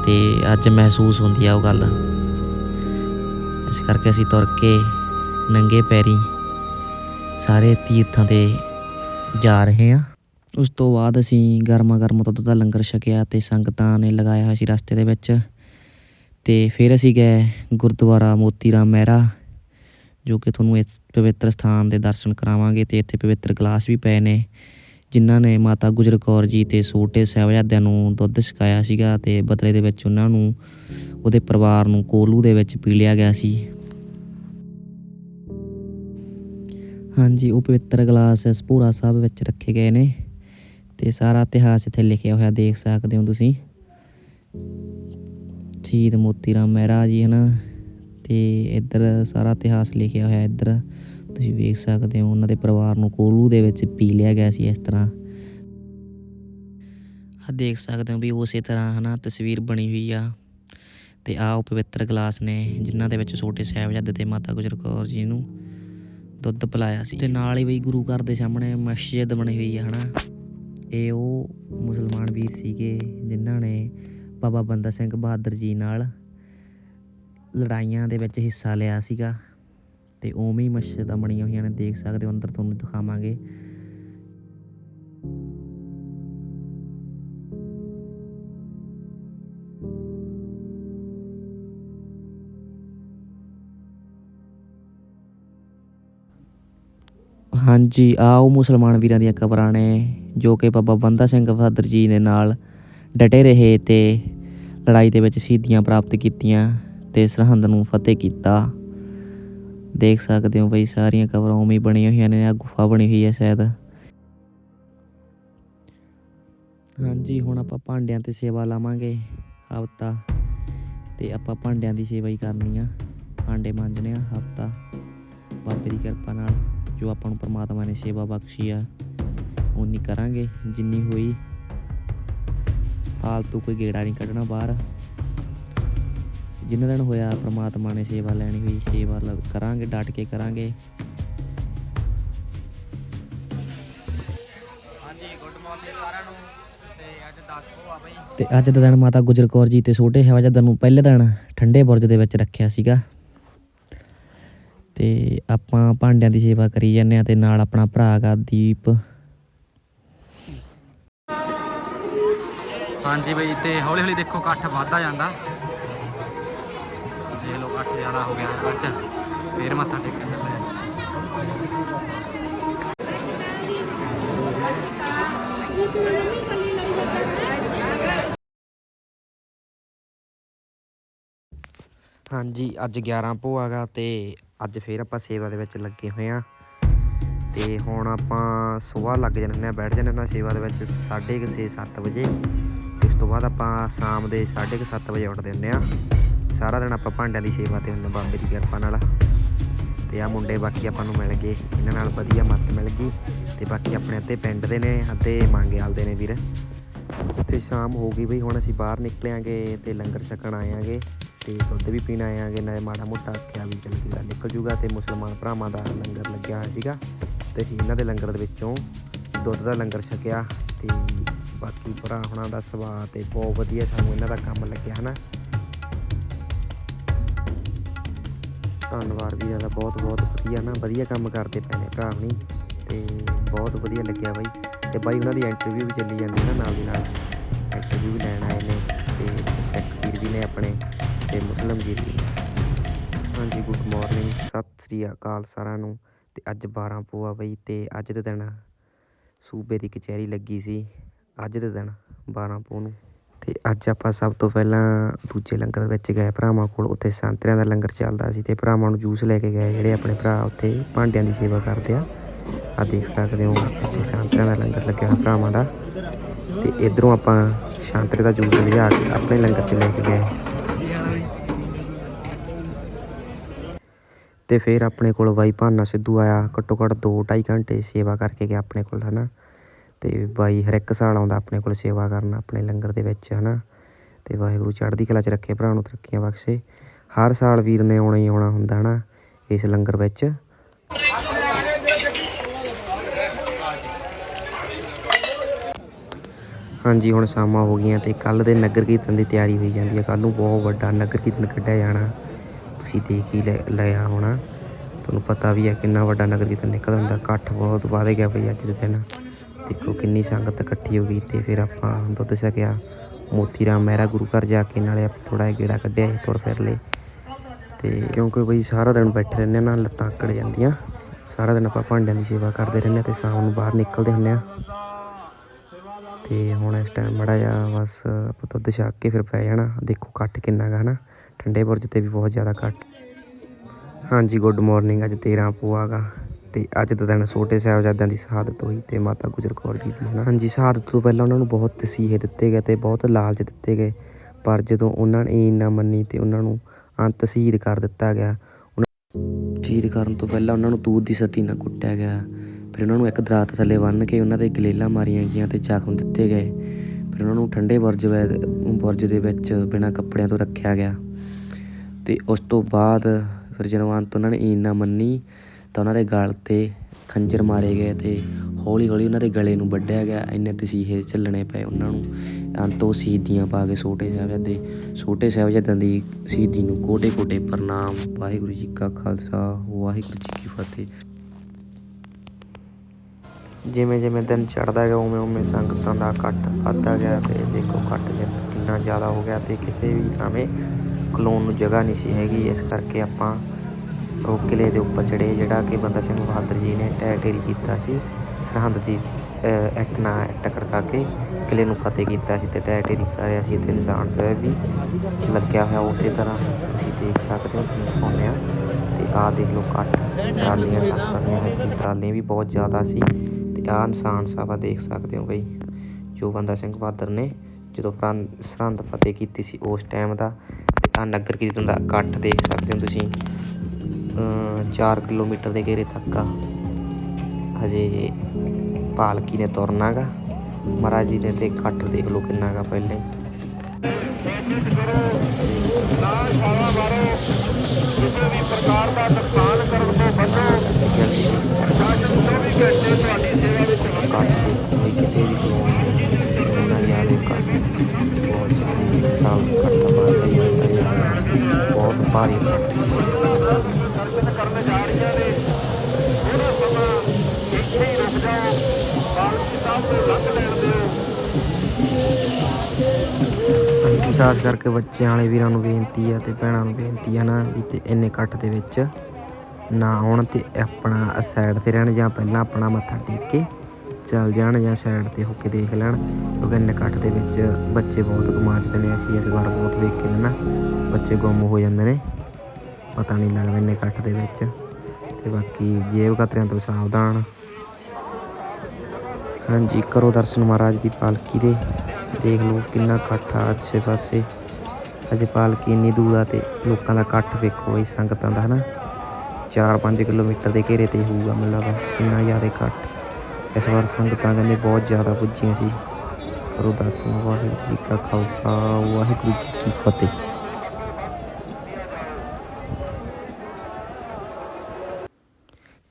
ਤੇ ਅੱਜ ਮਹਿਸੂਸ ਹੁੰਦੀ ਆ ਉਹ ਗੱਲ। ਇਸ ਕਰਕੇ ਅਸੀਂ ਤੁਰ ਕੇ ਨੰਗੇ ਪੈਰੀ ਸਾਰੇ ਤੀਰਥਾਂ ਤੇ ਜਾ ਰਹੇ ਹਾਂ ਉਸ ਤੋਂ ਬਾਅਦ ਅਸੀਂ ਗਰਮਾ ਗਰਮ ਦੁੱਧ ਦਾ ਲੰਗਰ ਛਕਿਆ ਅਤੇ ਸੰਗਤਾਂ ਨੇ ਲਗਾਇਆ ਹੋਇਆ ਸੀ ਰਸਤੇ ਦੇ ਵਿੱਚ। ਅਤੇ ਫਿਰ ਅਸੀਂ ਗਏ ਗੁਰਦੁਆਰਾ ਮੋਤੀ ਰਾਮ ਮਹਿਰਾ, ਜੋ ਕਿ ਤੁਹਾਨੂੰ ਇਸ ਪਵਿੱਤਰ ਸਥਾਨ ਦੇ ਦਰਸ਼ਨ ਕਰਾਵਾਂਗੇ ਅਤੇ ਇੱਥੇ ਪਵਿੱਤਰ ਗਲਾਸ ਵੀ ਪਏ ਨੇ, ਜਿਨ੍ਹਾਂ ਨੇ ਮਾਤਾ ਗੁਜਰ ਕੌਰ ਜੀ ਤੇ ਛੋਟੇ ਸਾਹਿਬਜ਼ਾਦਿਆਂ ਨੂੰ ਦੁੱਧ ਛਕਾਇਆ ਸੀਗਾ ਅਤੇ ਬਦਲੇ ਦੇ ਵਿੱਚ ਉਹਨਾਂ ਨੂੰ ਉਹਦੇ ਪਰਿਵਾਰ ਨੂੰ ਕੋਲੂ ਦੇ ਵਿੱਚ ਪੀ ਲਿਆ ਗਿਆ ਸੀ। ਹਾਂਜੀ, ਉਹ ਪਵਿੱਤਰ ਗਲਾਸ ਸਪੂਰਾ ਸਾਹਿਬ ਵਿੱਚ ਰੱਖੇ ਗਏ ਨੇ। ਤੇ ਸਾਰਾ ਇਤਿਹਾਸ ਇੱਥੇ ਲਿਖਿਆ ਹੋਇਆ ਦੇਖ ਸਕਦੇ ਹੋ ਤੁਸੀਂ। ਸ਼ਹੀਦ ਮੋਤੀ ਰਾਮ ਮਹਿਰਾ ਜੀ, ਹਨਾ? ਤੇ ਇੱਧਰ ਸਾਰਾ ਇਤਿਹਾਸ ਲਿਖਿਆ ਹੋਇਆ ਇੱਧਰ। ਤੁਸੀਂ ਵੇਖ ਸਕਦੇ ਹੋ ਉਹਨਾਂ ਦੇ ਪਰਿਵਾਰ ਨੂੰ ਕੋਲੂ ਦੇ ਵਿੱਚ ਪੀ ਲਿਆ ਗਿਆ ਸੀ ਇਸ ਤਰ੍ਹਾਂ। ਆ ਦੇਖ ਸਕਦੇ ਹੋ ਵੀ ਉਸੇ ਤਰ੍ਹਾਂ, ਹਨਾ, ਤਸਵੀਰ ਬਣੀ ਹੋਈ ਆ। ਤੇ ਆਹ ਉਹ ਪਵਿੱਤਰ ਗਲਾਸ ਨੇ, ਜਿਨ੍ਹਾਂ ਦੇ ਵਿੱਚ ਛੋਟੇ ਸਾਹਿਬਜ਼ਾਦੇ ਤੇ ਮਾਤਾ ਗੁਜਰ ਕੌਰ ਜੀ ਨੂੰ ਦੁੱਧ ਪਿਲਾਇਆ ਸੀ। ਤੇ ਨਾਲ ਹੀ ਬਈ ਗੁਰੂ ਘਰ ਦੇ ਸਾਹਮਣੇ ਮਸਜਿਦ ਬਣੀ ਹੋਈ ਆ, ਹਨਾ? ਇਹ ਉਹ ਮੁਸਲਮਾਨ ਵੀਰ ਸੀਗੇ ਜਿਨ੍ਹਾਂ ਨੇ ਬਾਬਾ ਬੰਦਾ ਸਿੰਘ ਬਹਾਦਰ ਜੀ ਨਾਲ ਲੜਾਈਆਂ ਦੇ ਵਿੱਚ ਹਿੱਸਾ ਲਿਆ ਸੀਗਾ। ਤੇ ਉਵੇਂ ਹੀ ਮਸਜਿਦਾਂ ਬਣੀਆਂ ਹੋਈਆਂ ਨੇ, ਦੇਖ ਸਕਦੇ ਹੋ ਅੰਦਰ ਤੁਹਾਨੂੰ ਦਿਖਾਵਾਂਗੇ। ਹਾਂਜੀ, ਆਹ ਉਹ ਮੁਸਲਮਾਨ ਵੀਰਾਂ ਦੀਆਂ ਕਬਰਾਂ ਨੇ। ਜੋ ਕਿ ਬਾਬਾ ਬੰਦਾ ਸਿੰਘ ਬਹਾਦਰ ਜੀ ਦੇ ਨਾਲ ਡਟੇ ਰਹੇ ਤੇ ਲੜਾਈ ਦੇ ਵਿੱਚ ਸ਼ਹੀਦੀਆਂ ਪ੍ਰਾਪਤ ਕੀਤੀਆਂ ਤੇ ਸਰਹੰਦ ਨੂੰ ਫਤਿਹ ਕੀਤਾ। ਦੇਖ ਸਕਦੇ ਹੋ ਬਈ ਸਾਰੀਆਂ ਕਬਰਾਂ ਉਵੇਂ ਬਣੀਆਂ ਹੋਈਆਂ ਨੇ ਆ ਗੁਫਾ ਬਣੀ ਹੋਈ ਹੈ ਸ਼ਾਇਦ। ਹਾਂਜੀ, ਹੁਣ ਆਪਾਂ ਭਾਂਡਿਆਂ ਤੇ ਸੇਵਾ ਲਾਵਾਂਗੇ ਹਫਤਾ ਤੇ ਆਪਾਂ ਭਾਂਡਿਆਂ ਦੀ ਸੇਵਾ ਹੀ ਕਰਨੀ ਆ। ਭਾਂਡੇ ਮਾਂਜਣੇ ਆ ਹਫਤਾ। ਬਾਬੇ ਦੀ ਕਿਰਪਾ ਨਾਲ ਜੋ ਆਪਾਂ ਨੂੰ ਪਰਮਾਤਮਾ ਨੇ ਸੇਵਾ ਬਖਸ਼ੀ ਆ। ਉਨੀ ਕਰਾਂਗੇ ਜਿੰਨੀ ਹੋਈ। ਫਾਲਤੂ ਕੋਈ ਗੇੜਾ ਨਹੀਂ ਕੱਢਣਾ ਬਾਹਰ। ਜਿੰਨਾ ਦਿਨ ਹੋਇਆ ਪ੍ਰਮਾਤਮਾ ਨੇ ਸੇਵਾ ਲੈਣੀ ਹੋਈ ਸੇਵਾ ਕਰਾਂਗੇ ਡਟ ਕੇ ਕਰਾਂਗੇ। ਹਾਂਜੀ ਗੁੱਡ ਮਾਰਨਿੰਗ ਸਾਰਿਆਂ ਨੂੰ। ਤੇ ਅੱਜ 10 ਕੋ ਆ ਬਈ। ਤੇ ਅੱਜ ਦਾ ਦਿਨ ਮਾਤਾ ਗੁਜਰ ਕੌਰ ਜੀ ਤੇ ਛੋਟੇ ਸਾਹਿਬਜ਼ਾਦਿਆਂ ਨੂੰ ਪਹਿਲੇ ਦਿਨ ਠੰਡੇ ਬੁਰਜ ਦੇ ਵਿੱਚ ਰੱਖਿਆ ਸੀਗਾ। ਤੇ ਆਪਾਂ ਭਾਂਡਿਆਂ ਦੀ ਸੇਵਾ ਕਰੀ ਜਾਂਦੇ ਆ ਤੇ ਨਾਲ ਆਪਣਾ ਭਰਾ ਗਾ ਦੀਪ। ਹਾਂਜੀ ਬਈ, ਤੇ ਹੌਲੀ ਹੌਲੀ ਦੇਖੋ ਇਕੱਠ ਵੱਧਦਾ ਜਾਂਦਾ। ਦੇਖ ਲਓ ਇਕੱਠ ਜ਼ਿਆਦਾ ਹੋ ਗਿਆ ਅੱਜ ਫੇਰ ਮੱਥਾ ਟੇਕਣ ਚੱਲੇ ਹਾਂਜੀ, ਅੱਜ 11 ਭੋਆ ਗਾ ਤੇ ਅੱਜ ਫੇਰ ਆਪਾਂ ਸੇਵਾ ਦੇ ਵਿੱਚ ਲੱਗੇ ਹੋਏ ਆ। ਤੇ ਹੁਣ ਆਪਾਂ ਸਵੇਰ ਲੱਗ ਜਾਂਦੇ ਹੁੰਦੇ ਬੈਠ ਜਾਂਦੇ ਹੁੰਦੇ ਆ ਸੇਵਾ ਦੇ ਵਿੱਚ 6:30 7 ਵਜੇ। ਤੋਂ ਬਾਅਦ ਆਪਾਂ ਸ਼ਾਮ ਦੇ 7:30 ਵਜੇ ਉੱਠਦੇ ਹੁੰਦੇ ਆ ਸਾਰਾ ਦਿਨ ਆਪਾਂ ਭਾਂਡਿਆਂ ਦੀ ਸੇਵਾ ਤੇ ਹੁੰਦੇ ਬਾਬੇ ਦੀ ਕਿਰਪਾ ਨਾਲ। ਤੇ ਆ ਮੁੰਡੇ ਬਾਕੀ ਆਪਾਂ ਨੂੰ ਮਿਲ ਗਏ, ਇਹਨਾਂ ਨਾਲ ਵਧੀਆ ਮੱਤ ਮਿਲ ਗਈ। ਤੇ ਬਾਕੀ ਆਪਣੇ ਅੱਧੇ ਪਿੰਡ ਦੇ ਨੇ, ਅੱਧੇ ਮੰਗੇਵਾਲ ਦੇ ਨੇ ਵੀਰ। ਤੇ ਸ਼ਾਮ ਹੋ ਗਈ ਬਈ, ਹੁਣ ਅਸੀਂ ਬਾਹਰ ਨਿਕਲਿਆਂਗੇ ਤੇ ਲੰਗਰ ਛਕਣ ਆਇਆਂਗੇ ਤੇ ਦੁੱਧ ਵੀ ਪੀਣ ਆਇਆਂਗੇ ਨਾਲੇ ਮਾੜਾ ਮੋਟਾ ਆਖਿਆ ਵੀ ਚੱਲ ਜੂਗਾ ਨਿਕਲ ਜੂਗਾ ਤੇ ਮੁਸਲਮਾਨ ਭਰਾਵਾਂ ਦਾ ਲੰਗਰ ਲੱਗਿਆ ਹੋਇਆ ਸੀਗਾ। ਤੇ ਅਸੀਂ ਇਹਨਾਂ ਦੇ ਲੰਗਰ ਦੇ ਵਿੱਚੋਂ ਦੁੱਧ ਦਾ ਲੰਗਰ ਛਕਿਆ ਤੇ ਬਾਕੀ ਭਰਾ ਹੁਣਾਂ ਦਾ ਸੁਭਾਅ ਤੇ ਬਹੁਤ ਵਧੀਆ ਸਾਨੂੰ ਇਹਨਾਂ ਦਾ ਕੰਮ ਲੱਗਿਆ, ਹਨਾ? ਧੰਨਵਾਦ ਵੀਰਾਂ ਦਾ ਬਹੁਤ ਬਹੁਤ ਵਧੀਆ ਨਾ ਵਧੀਆ ਕੰਮ ਕਰਦੇ ਪਏ ਨੇ ਭਰਾ ਹੁਣੀ ਤੇ ਬਹੁਤ ਵਧੀਆ ਲੱਗਿਆ ਬਾਈ। ਤੇ ਬਾਈ ਉਹਨਾਂ ਦੀ ਇੰਟਰਵਿਊ ਵੀ ਚੱਲੀ ਜਾਂਦੀ ਨਾ ਨਾਲ ਦੀ ਨਾਲ। ਇੰਟਰਵਿਊ ਵੀ ਲੈਣ ਆਏ ਨੇ ਤੇ ਸਿੱਖ ਵੀਰ ਵੀ ਨੇ ਆਪਣੇ ਤੇ ਮੁਸਲਮ ਵੀਰ ਵੀ ਹਾਂਜੀ ਗੁੱਡ ਮਾਰਨਿੰਗ ਸਤਿ ਸ੍ਰੀ ਅਕਾਲ ਸਾਰਿਆਂ ਨੂੰ। ਤੇ ਅੱਜ 12 ਪੋਆ ਬਈ ਤੇ ਅੱਜ ਦੇ ਦਿਨ ਸੂਬੇ ਦੀ ਕਚਹਿਰੀ ਲੱਗੀ ਸੀ। ਅੱਜ ਦੇ ਦਿਨ 12 ਪੋ ਨੂੰ। ਤੇ ਅੱਜ ਆਪਾਂ ਸਭ ਤੋਂ ਪਹਿਲਾਂ ਦੂਜੇ ਲੰਗਰ ਵਿੱਚ ਗਏ। ਭਰਾਵਾਂ ਕੋਲ ਉੱਥੇ ਸੰਤਰਿਆਂ ਦਾ ਲੰਗਰ ਚੱਲਦਾ ਸੀ ਅਤੇ ਭਰਾਵਾਂ ਨੂੰ ਜੂਸ ਲੈ ਕੇ ਗਏ, ਜਿਹੜੇ ਆਪਣੇ ਭਰਾ ਉੱਥੇ ਭਾਂਡਿਆਂ ਦੀ ਸੇਵਾ ਕਰਦੇ ਆ। ਆ ਦੇਖ ਸਕਦੇ ਹੋ, ਇੱਥੇ ਸੰਤਰਿਆਂ ਦਾ ਲੰਗਰ ਲੱਗਿਆ ਭਰਾਵਾਂ ਦਾ। ਤੇ ਇਧਰੋਂ ਆਪਾਂ ਸੰਤਰੇ ਦਾ ਜੂਸ ਲਿਆ ਕੇ ਆਪਣੇ ਲੰਗਰ 'ਚ ਲੈ ਕੇ ਗਏ। ਤੇ ਫਿਰ ਆਪਣੇ ਕੋਲ ਬਾਈ ਭਾਨਾ ਸਿੱਧੂ ਆਇਆ। ਘੱਟੋ ਘੱਟ 2.5 ਘੰਟੇ ਸੇਵਾ ਕਰਕੇ ਗਿਆ ਆਪਣੇ ਕੋਲ, ਹਨਾ। ਅਤੇ ਬਾਈ ਹਰ ਇੱਕ ਸਾਲ ਆਉਂਦਾ ਆਪਣੇ ਕੋਲ ਸੇਵਾ ਕਰਨ, ਆਪਣੇ ਲੰਗਰ ਦੇ ਵਿੱਚ ਹੈ ਨਾ ਅਤੇ ਵਾਹਿਗੁਰੂ ਚੜ੍ਹਦੀ ਕਲਾ 'ਚ ਰੱਖੇ ਭਰਾ ਨੂੰ ਤਰੱਕੀਆਂ ਬਖਸ਼ੇ। ਹਰ ਸਾਲ ਵੀਰ ਨੇ ਆਉਣਾ ਹੀ ਆਉਣਾ ਹੁੰਦਾ ਹੈ ਨਾ ਇਸ ਲੰਗਰ ਵਿੱਚ। ਹਾਂਜੀ, ਹੁਣ ਸ਼ਾਮਾਂ ਹੋ ਗਈਆਂ ਤੇ ਕੱਲ ਦੇ ਨਗਰ ਕੀਰਤਨ ਦੀ ਤਿਆਰੀ ਹੋਈ ਜਾਂਦੀ ਹੈ। ਕੱਲ ਨੂੰ ਬਹੁਤ ਵੱਡਾ ਨਗਰ ਕੀਰਤਨ ਕੱਢਿਆ ਜਾਣਾ। ਤੁਸੀਂ ਦੇਖ ਹੀ ਲੈ- ਲਿਆ ਹੋਣਾ ਤੁਹਾਨੂੰ ਪਤਾ ਵੀ ਹੈ ਕਿੰਨਾ ਵੱਡਾ ਨਗਰ ਕੀਰਤਨ ਨਿਕਲਦਾ ਹੁੰਦਾ। ਇਕੱਠ ਬਹੁਤ ਵਧ ਗਿਆ ਬਈ ਅੱਜ ਦੇ ਦਿਨ। ਦੇਖੋ ਕਿੰਨੀ ਸੰਗਤ ਇਕੱਠੀ ਹੋ ਗਈ ਤੇ ਫਿਰ ਆਪਾਂ ਦੁੱਧ ਛਕਿਆ ਮੋਤੀ ਰਾਮ ਮਹਿਰਾ ਗੁਰੂ ਘਰ ਜਾ ਕੇ ਨਾਲੇ ਆਪਾਂ ਥੋੜਾ ਜਿਹਾ ਗੇੜਾ ਕੱਢਿਆ ਸੀ ਤੁਰ ਫਿਰ ਲਏ। ਤੇ ਕਿਉਂਕਿ ਬਈ ਸਾਰਾ ਦਿਨ ਬੈਠੇ ਰਹਿੰਦੇ ਨਾ ਲੱਤਾਂ ਅਕੜ ਜਾਂਦੀਆਂ। ਸਾਰਾ ਦਿਨ ਆਪਾਂ ਭਾਂਡਿਆਂ ਦੀ ਸੇਵਾ ਕਰਦੇ ਰਹਿੰਦੇ ਤੇ ਸ਼ਾਮ ਨੂੰ ਬਾਹਰ ਨਿਕਲਦੇ ਹੁੰਦੇ ਆ ਤੇ ਹੁਣ ਇਸ ਟਾਈਮ ਮੜਾ ਜਾ ਬਸ ਆਪਾਂ ਦੁੱਧ ਛਕ ਕੇ ਫਿਰ ਪੈ ਜਾਣਾ। ਦੇਖੋ ਕੱਟ ਕਿੰਨਾ ਗਾ ਹਨਾ ਠੰਡੇ ਬੁਰਜ ਤੇ ਵੀ ਬਹੁਤ ਜ਼ਿਆਦਾ ਇਕੱਠ। ਹਾਂਜੀ ਗੁੱਡ ਮਾਰਨਿੰਗ ਅੱਜ 13 ਪੋਆ ਗਾ। ਤੇ ਅੱਜ ਦਾ ਦਿਨ ਛੋਟੇ ਸਾਹਿਬਜ਼ਾਦਿਆਂ ਦੀ ਸ਼ਹਾਦਤ ਹੋਈ ਤੇ ਮਾਤਾ ਗੁਜਰ ਕੌਰ ਜੀ ਦੀ, ਹਨਾ? ਹਾਂਜੀ, ਸ਼ਹਾਦਤ ਤੋਂ ਪਹਿਲਾਂ ਉਹਨਾਂ ਨੂੰ ਬਹੁਤ ਤਸੀਹੇ ਦਿੱਤੇ ਗਏ ਤੇ ਬਹੁਤ ਲਾਲਚ ਦਿੱਤੇ ਗਏ, ਪਰ ਜਦੋਂ ਉਹਨਾਂ ਨੇ ਈਨ ਨਾ ਮੰਨੀ ਤੇ ਉਹਨਾਂ ਨੂੰ ਅੰਤ ਸ਼ਹੀਦ ਕਰ ਦਿੱਤਾ ਗਿਆ, ਉਹਨਾਂ- ਸ਼ਹੀਦ ਕਰਨ ਤੋਂ ਪਹਿਲਾਂ ਉਹਨਾਂ ਨੂੰ ਦੂਧ ਦੀ ਸਤੀ ਨਾਲ ਕੁੱਟਿਆ ਗਿਆ, ਫਿਰ ਉਹਨਾਂ ਨੂੰ ਇੱਕ ਦਰਾਤ ਥੱਲੇ ਬੰਨ੍ਹ ਕੇ ਉਹਨਾਂ ਦੇ ਗਲੇਲਾਂ ਮਾਰੀਆਂ ਗਈਆਂ ਤੇ ਜ਼ਖਮ ਦਿੱਤੇ ਗਏ, ਫਿਰ ਉਹਨਾਂ ਨੂੰ ਠੰਡੇ ਬੁਰਜ ਵੈ- ਬੁਰਜ ਦੇ ਵਿੱਚ ਬਿਨਾਂ ਕੱਪੜਿਆਂ ਤੋਂ ਰੱਖਿਆ ਗਿਆ ਤੇ ਉਸ ਤੋਂ ਬਾਅਦ ਫਿਰ ਜਦੋਂ ਅੰਤ ਉਹਨਾਂ ਨੇ ਈਨ ਨਾ ਮੰਨੀ ਤਾਂ ਉਹਨਾਂ ਦੇ ਗਲ ਤੇ ਖੰਜਰ ਮਾਰੇ ਗਏ ਅਤੇ ਹੌਲੀ ਹੌਲੀ ਉਹਨਾਂ ਦੇ ਗਲੇ ਨੂੰ ਵੱਢਿਆ ਗਿਆ। ਇੰਨੇ ਤਸੀਹੇ ਝੱਲਣੇ ਪਏ ਉਹਨਾਂ ਨੂੰ। ਅੰਤ ਉਹ ਸ਼ਹੀਦੀਆਂ ਪਾ ਕੇ ਛੋਟੇ ਸਾਹਿਬਜ਼ਾਦੇ ਛੋਟੇ ਸਾਹਿਬਜ਼ਾਦਿਆਂ ਦੀ ਸ਼ਹੀਦੀ ਨੂੰ ਕੋਟੇ ਕੋਟੇ ਪ੍ਰਣਾਮ। ਵਾਹਿਗੁਰੂ ਜੀ ਕਾ ਖਾਲਸਾ, ਵਾਹਿਗੁਰੂ ਜੀ ਕੀ ਫਤਿਹ। ਜਿਵੇਂ ਜਿਵੇਂ ਦਿਨ ਚੜ੍ਹਦਾ ਗਿਆ ਉਵੇਂ ਉਵੇਂ ਸੰਗਤਾਂ ਦਾ ਇਕੱਠ ਵੱਧਦਾ ਗਿਆ ਤੇ ਦੇਖੋ ਇਕੱਠ ਜਿ- ਕਿੰਨਾ ਜ਼ਿਆਦਾ ਹੋ ਗਿਆ ਤੇ ਕਿਸੇ ਵੀ ਥਾਵੇਂ ਕਲੋਨ ਨੂੰ ਜਗ੍ਹਾ ਨਹੀਂ ਸੀ ਹੈਗੀ। ਇਸ ਕਰਕੇ ਆਪਾਂ ਉਹ ਕਿਲੇ ਦੇ ਉੱਪਰ ਚੜੇ ਜਿਹੜਾ ਕਿ ਬੰਦਾ ਸਿੰਘ ਬਹਾਦਰ ਜੀ ਨੇ ਢਹਿ ਢੇਰੀ ਕੀਤਾ ਸੀ ਸਰਹੰਦ ਦੀ ਅਹ, ਇੱਟ ਨਾਲ ਇੱਟ ਖੜਕਾ ਕੇ ਕਿਲੇ ਨੂੰ ਫਤਿਹ ਕੀਤਾ ਸੀ ਤੇ ਢਹਿ ਢੇਰੀ ਕਰਿਆ ਸੀ। ਇੱਥੇ ਨਿਸ਼ਾਨ ਸਾਹਿਬ ਵੀ ਲੱਗਿਆ ਹੋਇਆ ਉਸੇ ਤਰ੍ਹਾਂ ਤੁਸੀਂ ਦੇਖ ਸਕਦੇ ਹੋ ਤੁਸੀਂ ਪਾਉਂਦੇ ਆ ਤੇ ਆਹ ਦੇਖ ਲਓ ਕੱਟ ਟਰਾਲੀਆਂ ਸੰਗਤਾਂ ਟਰਾਲੀਆਂ ਵੀ ਬਹੁਤ ਜ਼ਿਆਦਾ ਸੀ। ਤੇ ਆਹ ਨਿਸ਼ਾਨ ਸਾਹਿਬ ਆ ਦੇਖ ਸਕਦੇ ਹੋ ਬਈ ਜੋ ਬੰਦਾ ਸਿੰਘ ਬਹਾਦਰ ਨੇ ਜਦੋਂ ਫਰਨ- ਸਰਹੰਦ ਫਤਿਹ ਕੀਤੀ ਸੀ ਉਸ ਟਾਈਮ ਦਾ ਤੇ ਆਹ ਨਗਰ ਕੀਰਤਨ ਦਾ ਇਕੱਠ ਦੇਖ ਸਕਦੇ ਹੋ ਤੁਸੀਂ। 4 ਕਿਲੋਮੀਟਰ ਦੇ ਘੇਰੇ ਤੱਕ ਆ ਹਜੇ ਪਾਲਕੀ ਨੇ ਤੁਰਨਾ ਗਾ ਮਹਾਰਾਜ ਜੀ ਨੇ ਤੇ ਇਕੱਠ ਦੇਖ ਲਓ ਕਿੰਨਾ ਗਾ ਪਹਿਲੇ ਜਲਦੀ ਕੱਟ ਕੋਈ ਕਿਤੇ ਵੀ ਕੋਈ ਨਾ ਜਾਵੇ ਕੱਟ ਬਹੁਤ ਜ਼ਿਆਦਾ ਸਾਲ ਕੱਟ ਖਾਸ ਕਰਕੇ ਬੱਚਿਆਂ ਵਾਲੇ ਵੀਰਾਂ ਨੂੰ ਬੇਨਤੀ ਆ ਤੇ ਭੈਣਾਂ ਨੂੰ ਬੇਨਤੀ ਆ ਨਾ ਵੀ ਤੇ ਇੰਨੇ ਇਕੱਠ ਦੇ ਵਿੱਚ ਨਾ ਆਉਣ ਤੇ ਆਪਣਾ ਸਾਈਡ ਤੇ ਰਹਿਣ ਜਾਂ ਪਹਿਲਾਂ ਆਪਣਾ ਮੱਥਾ ਟੇਕ ਕੇ ਚੱਲ ਜਾਣ ਜਾਂ ਸਾਈਡ ਤੇ ਹੋ ਕੇ ਦੇਖ ਲੈਣ। ਕਿਉਂਕਿ ਇੰਨੇ ਕੱਟ ਦੇ ਵਿੱਚ ਬੱਚੇ ਬਹੁਤ ਗੁਮਾਚਦੇ ਨੇ। ਅਸੀਂ ਇਸ ਵਾਰ ਬਹੁਤ ਵੇਖੇ ਨੇ ਨਾ। ਬੱਚੇ ਗੁੰਮ ਹੋ ਜਾਂਦੇ ਨੇ। ਪਤਾ ਨਹੀਂ ਲੱਗਦਾ ਇੰਨੇ ਇਕੱਠ ਦੇ ਵਿੱਚ। ਤੇ ਬਾਕੀ ਜੇਬ ਕਤਰਿਆਂ ਤੋਂ ਸਾਵਧਾਨ। ਹਾਂਜੀ, ਕਰੋ ਦਰਸ਼ਨ ਮਹਾਰਾਜ ਦੀ ਪਾਲਕੀ ਦੇ। ਦੇਖ ਲਓ ਕਿੰਨਾ ਇਕੱਠ ਆ ਅੱਛੇ ਪਾਸੇ। ਅਜੇ ਪਾਲਕੀ ਇੰਨੀ ਦੂਰ ਆ ਤੇ ਲੋਕਾਂ ਦਾ ਇਕੱਠ ਵੇਖੋ ਇਸ ਸੰਗਤਾਂ ਦਾ, ਹਨਾ? 4-5 ਕਿਲੋਮੀਟਰ ਦੇ ਘੇਰੇ ਤੇ ਹੋਊਗਾ ਮੈਨੂੰ ਲੱਗਦਾ ਕਿੰਨਾ ਜ਼ਿਆਦਾ ਇਕੱਠ। ਇਸ ਵਾਰ ਸੰਗਤਾਂ ਕਹਿੰਦੇ ਬਹੁਤ ਜ਼ਿਆਦਾ ਪੁੱਜੀਆਂ ਸੀ। ਕਰੋ ਦਰਸ਼ਨ ਵਾਹਿਗੁਰੂ ਜੀ ਕਾ ਖਾਲਸਾ, ਵਾਹਿਗੁਰੂ ਜੀ ਕੀ ਫਤਿਹ।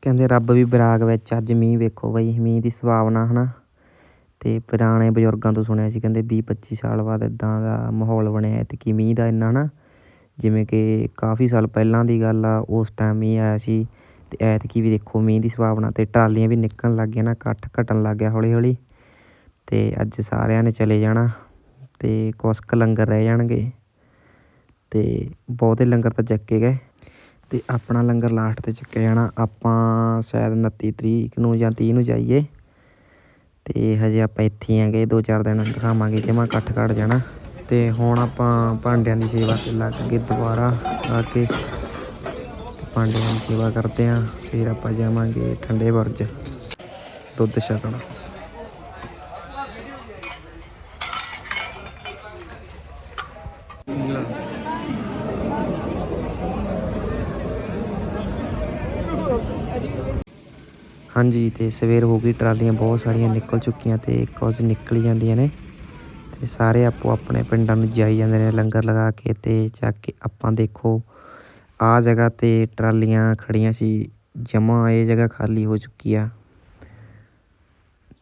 ਕਹਿੰਦੇ ਰੱਬ ਵੀ ਬਰਾਗ ਵਿੱਚ ਅੱਜ ਮੀਂਹ ਵੇਖੋ ਬਈ, ਮੀਂਹ ਦੀ ਸੰਭਾਵਨਾ ਨਾ ਅਤੇ ਪੁਰਾਣੇ ਬਜ਼ੁਰਗਾਂ ਤੋਂ ਸੁਣਿਆ ਸੀ ਕਹਿੰਦੇ ਵੀਹ ਪੱਚੀ ਸਾਲ ਬਾਅਦ ਇੱਦਾਂ ਦਾ ਮਾਹੌਲ ਬਣਿਆ, ਐਤਕੀ ਮੀਂਹ ਦਾ ਇੰਨਾ ਨਾ। ਜਿਵੇਂ ਕਿ ਕਾਫੀ ਸਾਲ ਪਹਿਲਾਂ ਦੀ ਗੱਲ ਆ, ਉਸ ਟਾਈਮ ਮੀਂਹ ਆਇਆ ਸੀ ਅਤੇ ਐਤਕੀ ਵੀ ਦੇਖੋ ਮੀਂਹ ਦੀ ਸੰਭਾਵਨਾ ਅਤੇ ਟਰਾਲੀਆਂ ਵੀ ਨਿਕਲਣ ਲੱਗ ਗਈਆਂ ਨਾ ਇਕੱਠ ਘਟਣ ਲੱਗ ਗਿਆ ਹੌਲੀ ਹੌਲੀ ਅਤੇ ਅੱਜ ਸਾਰਿਆਂ ਨੇ ਚਲੇ ਜਾਣਾ ਅਤੇ ਕੁਛ ਕੁ ਲੰਗਰ ਰਹਿ ਜਾਣਗੇ। ਅਤੇ ਬਹੁਤੇ ਲੰਗਰ ਤਾਂ ਚੱਕੇ ਗਏ। ਅਤੇ ਆਪਣਾ ਲੰਗਰ ਲਾਸਟ ਤੇ ਚੱਕਿਆ ਜਾਣਾ। ਆਪਾਂ ਸ਼ਾਇਦ 29 ਤਰੀਕ ਨੂੰ ਜਾਂ ਤੀਹ ਨੂੰ ਜਾਈਏ। ਅਤੇ ਹਜੇ ਆਪਾਂ ਇੱਥੇ ਹੀ ਹੈਗੇ, ਦੋ ਚਾਰ ਦਿਨ ਖਾਵਾਂਗੇ ਜਮਾ ਇਕੱਠ ਕੱਢ ਜਾਣਾ। ਅਤੇ ਹੁਣ ਆਪਾਂ ਭਾਂਡਿਆਂ ਦੀ ਸੇਵਾ ਤੇ ਲੱਗ ਗਏ ਦੁਬਾਰਾ ਆ ਕੇ। ਭਾਂਡਿਆਂ ਦੀ ਸੇਵਾ ਕਰਦੇ ਹਾਂ ਫਿਰ ਆਪਾਂ ਜਾਵਾਂਗੇ ਠੰਡੇ ਬੁਰਜ। ਦੁੱਧ ਛਕਣਾ। ਹਾਂਜੀ, ਤੇ ਸਵੇਰ ਹੋ ਗਈ, ਟਰਾਲੀਆਂ ਬਹੁਤ ਸਾਰੀਆਂ ਨਿਕਲ ਚੁੱਕੀਆਂ ਤੇ ਕੁਝ ਨਿਕਲ ਜਾਂਦੀਆਂ ਨੇ। ਤੇ ਸਾਰੇ ਆਪੋ ਆਪਣੇ ਪਿੰਡਾਂ ਨੂੰ ਜਾਈ ਜਾਂਦੇ ਨੇ, ਲੰਗਰ ਲਗਾ ਕੇ ਤੇ ਚੱਕ ਕੇ ਆਪਾਂ ਦੇਖੋ ਆ ਜਗ੍ਹਾ ਤੇ ਟਰਾਲੀਆਂ ਖੜੀਆਂ ਸੀ, ਜਮਾ ਇਹ ਜਗ੍ਹਾ ਖਾਲੀ ਹੋ ਚੁੱਕੀ ਆ।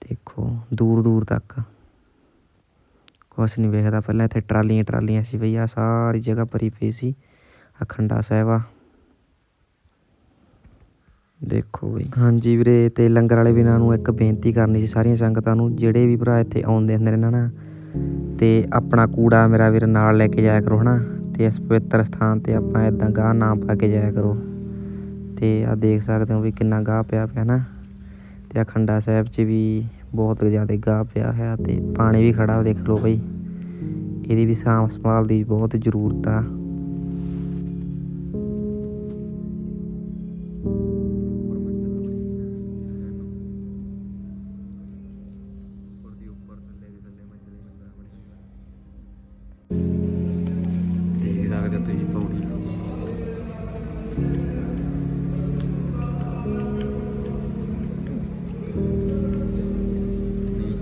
ਦੇਖੋ, ਦੂਰ ਦੂਰ ਤੱਕ। ਕੁਛ ਨਹੀਂ ਵੇਖਦਾ ਪਹਿਲਾਂ ਇੱਥੇ ਟਰਾਲੀਆਂ ਟਰਾਲੀਆਂ ਸੀ ਬਈ ਆ ਸਾਰੀ ਜਗ੍ਹਾ ਭਰੀ ਪਈ ਸੀ। ਅਖੰਡਾ ਸਾਹਿਬ ਆ। ਦੇਖੋ ਬਈ। ਹਾਂਜੀ ਵੀਰੇ, ਤੇ ਲੰਗਰ ਵਾਲੇ ਵੀਰਾਂ ਨੂੰ ਇੱਕ ਬੇਨਤੀ ਕਰਨੀ ਸੀ ਸਾਰੀਆਂ ਸੰਗਤਾਂ ਨੂੰ, ਜਿਹੜੇ ਵੀ ਭਰਾ ਇੱਥੇ ਆਉਂਦੇ ਹੁੰਦੇ ਨੇ ਨਾ ਤੇ ਆਪਣਾ ਕੂੜਾ ਮੇਰਾ ਵੀਰ ਨਾਲ ਲੈ ਕੇ ਜਾਇਆ ਕਰੋ, ਹਨਾ, ਤੇ ਇਸ ਪਵਿੱਤਰ ਸਥਾਨ ਤੇ ਆਪਾਂ ਇਦਾਂ ਗਾਹ ਨਾ ਪਾ ਕੇ ਜਾਇਆ ਕਰੋ। ਤੇ ਆ ਦੇਖ ਸਕਦੇ ਹੋ ਵੀ ਕਿੰਨਾ ਗਾਹ ਪਿਆ ਪਿਆ ਨਾ ਤੇ ਅਖੰਡਾ ਸਾਹਿਬ 'ਚ ਵੀ ਬਹੁਤ ਜ਼ਿਆਦਾ ਗਾਹ ਪਿਆ ਹੋਇਆ, ਤੇ ਪਾਣੀ ਵੀ ਖੜਾ ਦੇਖ ਲਓ ਬਈ। ਇਹਦੀ ਵੀ ਸਾਂਭ ਸੰਭਾਲ ਦੀ ਬਹੁਤ ਜ਼ਰੂਰਤ ਆ।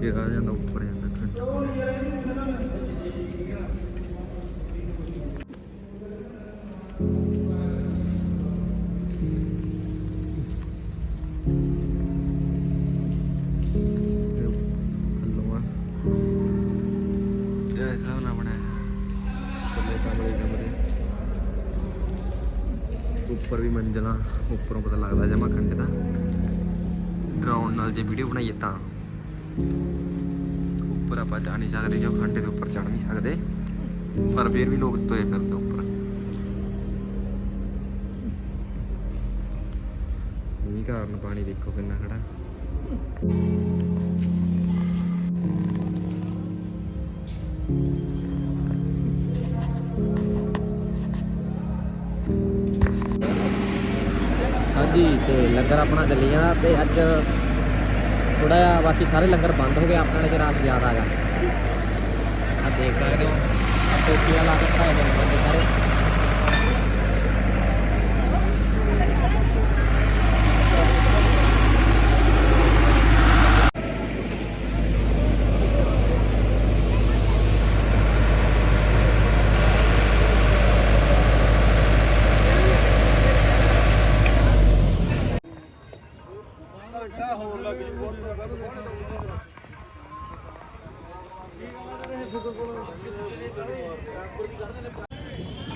ਨੀਚੇ ਆ ਜਾਂਦਾ, ਉੱਪਰ ਜਾਂਦਾ ਥੱਲੋਂ ਆ। ਉੱਪਰ ਵੀ ਮੰਜ਼ਲਾਂ, ਉੱਪਰੋਂ ਪਤਾ ਲੱਗਦਾ ਜਮਾ ਖੰਡ ਦਾ। ਡਰਾਉਣ ਨਾਲ ਜੇ ਵੀਡੀਓ ਬਣਾਈਏ ਤਾਂ। ਉੱਪਰ ਆਪਾਂ ਜਾ ਨਹੀਂ ਸਕਦੇ ਜੋ ਖੰਡੇ ਦੇ ਉੱਪਰ ਚੜ ਨਹੀਂ ਸਕਦੇ। ਪਰ ਫਿਰ ਵੀ ਲੋਕ ਤੁਰੇ ਫਿਰਦੇ ਉੱਪਰ। ਮੀਂਹ ਕਾਰਨ ਪਾਣੀ ਦੇਖੋ ਕਿੰਨਾ ਖੜਾ। ਹਾਂਜੀ, ਤੇ ਲੰਗਰ ਆਪਣਾ ਚੱਲੀ ਜਾਂਦਾ ਤੇ ਅੱਜ ਥੋੜਾ ਜਿਹਾ, ਬਾਕੀ ਸਾਰੇ ਲੰਗਰ ਬੰਦ ਹੋ ਗਏ, ਆਪਣੇ ਵਾਲੇ ਚ ਰਾਤ ਜ਼ਿਆਦਾ ਗਿਆ। ਆ ਦੇਖ ਸਕਦੇ ਹੋ ਟੋਪੀਆਂ ਲਾ ਕੇ ਖਾਏ ਨੇ ਬੰਦੇ ਸਾਰੇ।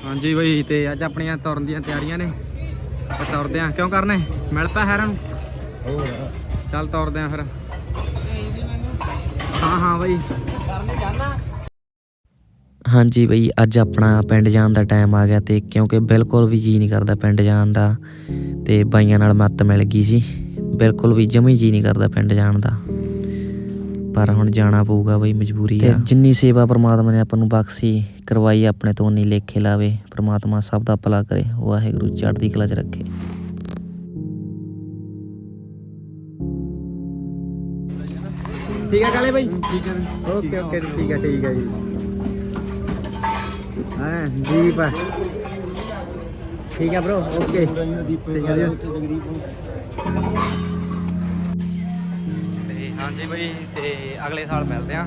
ਹਾਂਜੀ ਬਈ, ਤੇ ਅੱਜ ਆਪਣੀਆਂ ਤੁਰਨ ਦੀਆਂ ਤਿਆਰੀਆਂ ਨੇ। ਤੇ ਤੁਰਦੇ ਆ। ਕਿਉਂ ਕਰਨੇ? ਮਿਲ ਪਾ ਹੈਰਾਂ ਨੂੰ ਚੱਲ ਤੁਰਦੇ ਆ ਫਿਰ। ਹਾਂ ਹਾਂ ਬਈ। ਹਾਂਜੀ ਬਈ, ਅੱਜ ਆਪਣਾ ਪਿੰਡ ਜਾਣ ਦਾ ਟਾਈਮ ਆ ਗਿਆ ਤੇ ਕਿਉਂਕਿ ਬਿਲਕੁਲ ਵੀ ਜੀ ਨਹੀਂ ਕਰਦਾ ਪਿੰਡ ਜਾਣ ਦਾ। ਤੇ ਬਾਈਆਂ ਨਾਲ ਮੱਤ ਮਿਲ ਗਈ ਸੀ। ਬਿਲਕੁਲ ਵੀ ਜਮੀ ਜੀ ਨਹੀਂ ਕਰਦਾ ਪਿੰਡ ਜਾਣ ਦਾ। ਪਰ ਹੁਣ ਜਾਣਾ ਪਊਗਾ ਬਈ ਮਜਬੂਰੀ ਆ। ਜਿੰਨੀ ਸੇਵਾ ਪ੍ਰਮਾਤਮਾ ਨੇ ਆਪਾਂ ਨੂੰ ਬਖਸ਼ੀ ਕਰਵਾਈ ਆਪਣੇ ਤੋਂ ਉਨੀ ਲੇਖੇ ਲਾਵੇ। ਪ੍ਰਮਾਤਮਾ ਸਭ ਦਾ ਭਲਾ ਕਰੇ। ਵਾਹਿਗੁਰੂ ਚੜ੍ਹਦੀ ਕਲਾ 'ਚ ਰੱਖੇ। ਠੀਕ ਹੈ ਕਾਲੇ ਬਈ? ਠੀਕ ਹੈ ਓਕੇ ਓਕੇ ਠੀਕ ਹੈ ਠੀਕ ਹੈ ਜੀ। ਹਾਂ ਦੀਪ ਠੀਕ ਹੈ ਬ్రో ਓਕੇ। ਠੀਕ ਹੈ ਹਾਂਜੀ ਬਈ ਤੇ ਅਗਲੇ ਸਾਲ ਮਿਲਦੇ ਆ।